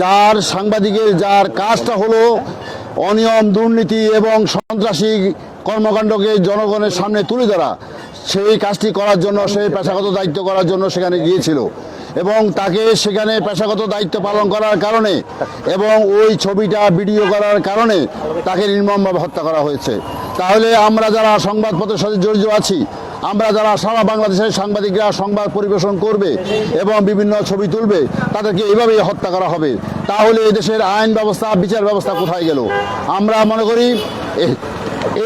যার সাংবাদিকের যার কাজটা হলো অনিয়ম, দুর্নীতি এবং সন্ত্রাসী কর্মকাণ্ডকে জনগণের সামনে তুলে ধরা, সেই কাজটি করার জন্য, সেই পেশাগত দায়িত্ব করার জন্য সেখানে গিয়েছিল এবং তাকে সেখানে পেশাগত দায়িত্ব পালন করার কারণে এবং ওই ছবিটা ভিডিও করার কারণে তাকে নির্মমভাবে হত্যা করা হয়েছে। তাহলে আমরা যারা সংবাদপত্রের সাথে জড়িত আছি আমরা যারা সারা বাংলাদেশের সাংবাদিকরা সংবাদ পরিবেশন করবে এবং বিভিন্ন ছবি তুলবে, তাদেরকে এভাবেই হত্যা করা হবে। তাহলে এদেশের আইন ব্যবস্থা, বিচার ব্যবস্থা কোথায় গেল? আমরা মনে করি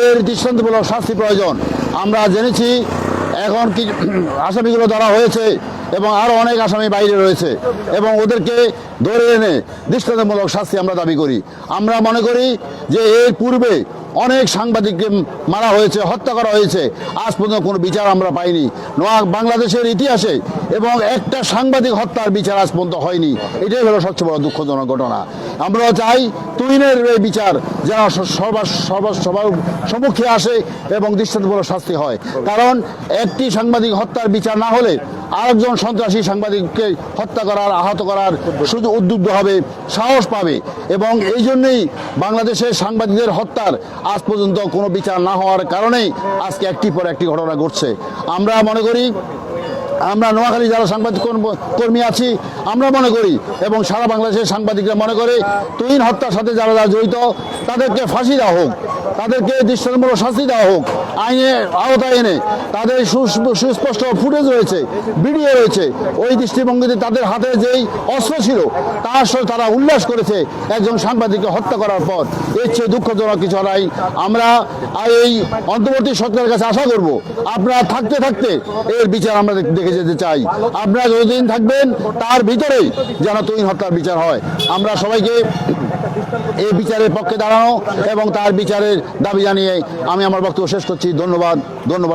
এর দৃষ্টান্তমূলক শাস্তি প্রয়োজন। আমরা জেনেছি এখন কি আসামিগুলো ধরা হয়েছে এবং আরও অনেক আসামি বাইরে রয়েছে এবং ওদেরকে ধরে এনে দৃষ্টান্তমূলক শাস্তি আমরা দাবি করি। আমরা মনে করি যে এর পূর্বে অনেক সাংবাদিককে মারা হয়েছে, হত্যা করা হয়েছে। আজ পর্যন্ত কোনো বিচার আমরা পাইনি। নোয়া বাংলাদেশের ইতিহাসে এবং একটা সাংবাদিক হত্যার বিচার আজ পর্যন্ত হয়নি। এটাই হলো সবচেয়ে বড় দুঃখজনক ঘটনা। আমরা চাই তুহিনের এই বিচার যেন সবার সবার সবার সম্মুখে আসে এবং দৃষ্টান্তমূলক শাস্তি হয়। কারণ একটি সাংবাদিক হত্যার বিচার না হলে আরেকজন সন্ত্রাসী সাংবাদিককে হত্যা করার, আহত করার শুধু উদ্যুগ্ধ হবে, সাহস পাবে এবং এই জন্যই বাংলাদেশের সাংবাদিকদের হত্যার আজ পর্যন্ত কোনো বিচার না হওয়ার কারণেই আজকে একটি পর একটি ঘটনা ঘটছে। আমরা মনে করি আমরা নোয়াখালী যারা সাংবাদিক কর্ম- আছি, আমরা মনে করি, এবং সারা বাংলাদেশের সাংবাদিকরা মনে করে, তুহিন হত্যার সাথে যারা যারা জড়িত, তাদেরকে ফাঁসি দেওয়া হোক, তাদেরকে দৃষ্টান্তমূলক শাস্তি দেওয়া হোক আইনের আওতায় এনে তাদের সুস্পষ্ট ফুটেজ রয়েছে, ভিডিও রয়েছে, ওই দৃষ্টিভঙ্গিতে তাদের হাতে যেই অস্ত্র ছিল, তার সাথে তারা উল্লাস করেছে, একজন সাংবাদিককে হত্যা করার পর। এর চেয়ে দুঃখজনক কিছু নাই। আমরা এই অন্তর্বর্তী সরকারের কাছে আশা করব, আপনারা থাকতে থাকতে এর বিচার আমরা দেখ- যেতে চাই। আপনারা যতদিন থাকবেন, তার ভিতরেই যেন তুহিন হত্যার বিচার হয়। আমরা সবাইকে এই বিচারের পক্ষে দাঁড়ানো এবং তার বিচারের দাবি জানিয়ে আমি আমার বক্তব্য শেষ করছি। ধন্যবাদ ধন্যবাদ।